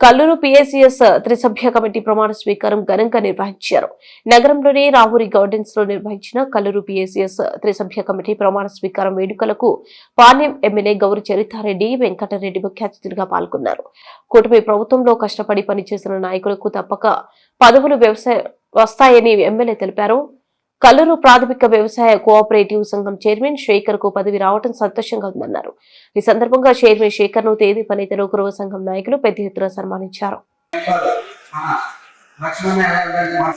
Kalluru PSCS త్రిసభ్య committee ప్రమాణ స్వీకారం ఘనంగా నిర్వహించారు. నగరంలోని రాహురి గార్డెన్స్లో నిర్వహించిన కల్లూరు పిఎస్సిఎస్ త్రిసభ్య కమిటీ ప్రమాణ స్వీకారం వేడుకలకు పాణ్యం ఎమ్మెల్యే గౌరి చరితారెడ్డి వెంకటరెడ్డి ముఖ్య అతిథులుగా పాల్గొన్నారు. కూటమి ప్రభుత్వంలో కష్టపడి పనిచేసిన నాయకులకు తప్పక పదవులు వ్యవసాయ వస్తాయని ఎమ్మెల్యే తెలిపారు. కల్లూరు ప్రాథమిక వ్యవసాయ కోఆపరేటివ్ సంఘం చైర్మన్ శేఖర్కు పదవి రావడం సంతోషంగా ఉందన్నారు. ఈ సందర్భంగా చైర్మన్ శేఖర్ను తేదీ పనితను గృహ సంఘం నాయకులు పెద్ద ఎత్తున సన్మానించారు. మన లక్ష్మణ గారి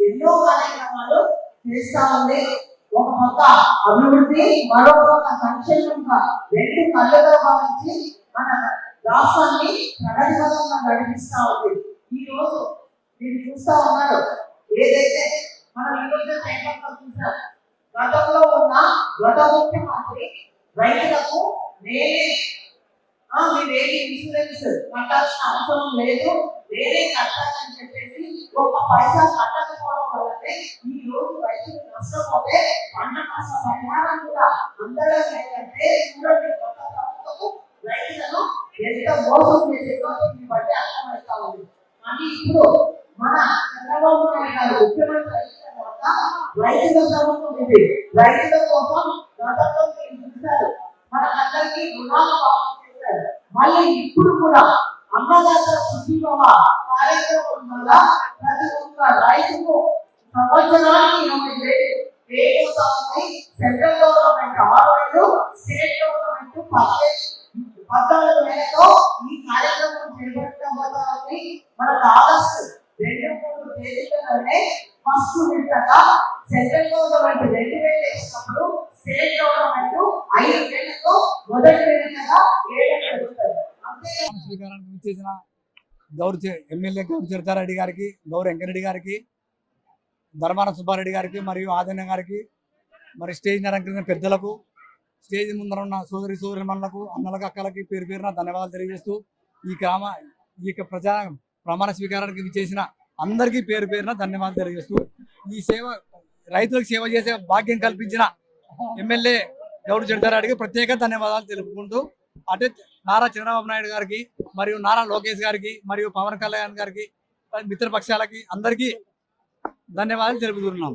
ఎన్నో కార్యక్రమాలు చేస్తా ఉంది ఒక పక్క అభివృద్ధి మరో పక్క సంక్షేమంగా రెండు కళ్ళుగా భావించి మన రాష్ట్రాన్ని ప్రగతిపదంగా నడిపిస్తా ఉంది. ఈ రోజు మీరు చూస్తా ఉన్నారు. ఏదైతే మనం ఈ రోజు పేపర్లో చూసాం గతంలో ఉన్న గత ముఖ్యమంత్రి రైతులకు నేనే మీరేమి ఇన్సూరెన్స్ కట్టాల్సిన అవసరం లేదు వేరే కట్టాలని చెప్పేసి ఒక పైసా కట్టకపోవడం వల్లనే ఈ రోజు రైతులు నష్టపోతే పంట నష్ట పరిహారం కూడా అందరూ ఏంటంటే చూడండి కొత్త ప్రభుత్వము రైతులను ఎంత మోసం చేసేదో దీన్ని బట్టి అర్థమవుతా ఉంది. కానీ ఇప్పుడు మన చంద్రబాబు నాయుడు గారు ముఖ్యమంత్రి అయిన తర్వాత రైతుల ప్రభుత్వం ఇది రైతుల కోసం గతంలో చూశారు మనకందరికీ రుణాలు చేశారు మళ్ళీ ఇప్పుడు కూడా అన్నదాత సుఖీభవ కార్యక్రమం వల్ల ప్రతి ఒక్క రైతుకు సంవత్సరానికి ఇరవై వేలు సెంట్రల్ గవర్నమెంట్ ఆరు వేలు స్టేట్ గవర్నమెంట్ పదివేలు పద్నాలుగు వేలతో ఈ కార్యక్రమం చేపట్టబోతా ఉంది మనకు ఆగస్టు ఎందుకంటే మూడు తేదీలలోనే ఫస్ట్ విడతగా సెంట్రల్ గవర్నమెంట్ రెండు వేలు ఇచ్చినప్పుడు స్టేట్ గవర్నమెంట్ ఐదు వేలతో మొదటి విడతగా ఏడు జరుగుతుంది అంతే స్వీకారానికి విచ్చేసిన గౌరు ఎమ్మెల్యే గౌరు చరితారెడ్డి గారికి గౌరు వెంకరెడ్డి గారికి ధర్మాన సుబ్బారెడ్డి గారికి మరియు ఆదన్య గారికి మరి స్టేజ్ నిరంకరించిన పెద్దలకు స్టేజ్ ముందర ఉన్న సోదరి సోదరి మనులకు అన్నలకు అక్కలకి పేరు పేరున ధన్యవాదాలు తెలియజేస్తూ ఈ గ్రామ ఈ యొక్క ప్రజా ప్రమాణ స్వీకారానికి చేసిన అందరికీ పేరు పేరున ధన్యవాదాలు తెలియజేస్తూ ఈ సేవ రైతులకు సేవ చేసే భాగ్యం కల్పించిన ఎమ్మెల్యే గౌడ్ జడితారెడ్డికి ప్రత్యేక ధన్యవాదాలు తెలుపుకుంటూ అంటే నారా చంద్రబాబు నాయుడు గారికి మరియు నారా లోకేష్ గారికి మరియు పవన్ కళ్యాణ్ గారికి మిత్రపక్షాలకి అందరికీ ధన్యవాదాలు తెలుపుతున్నాం.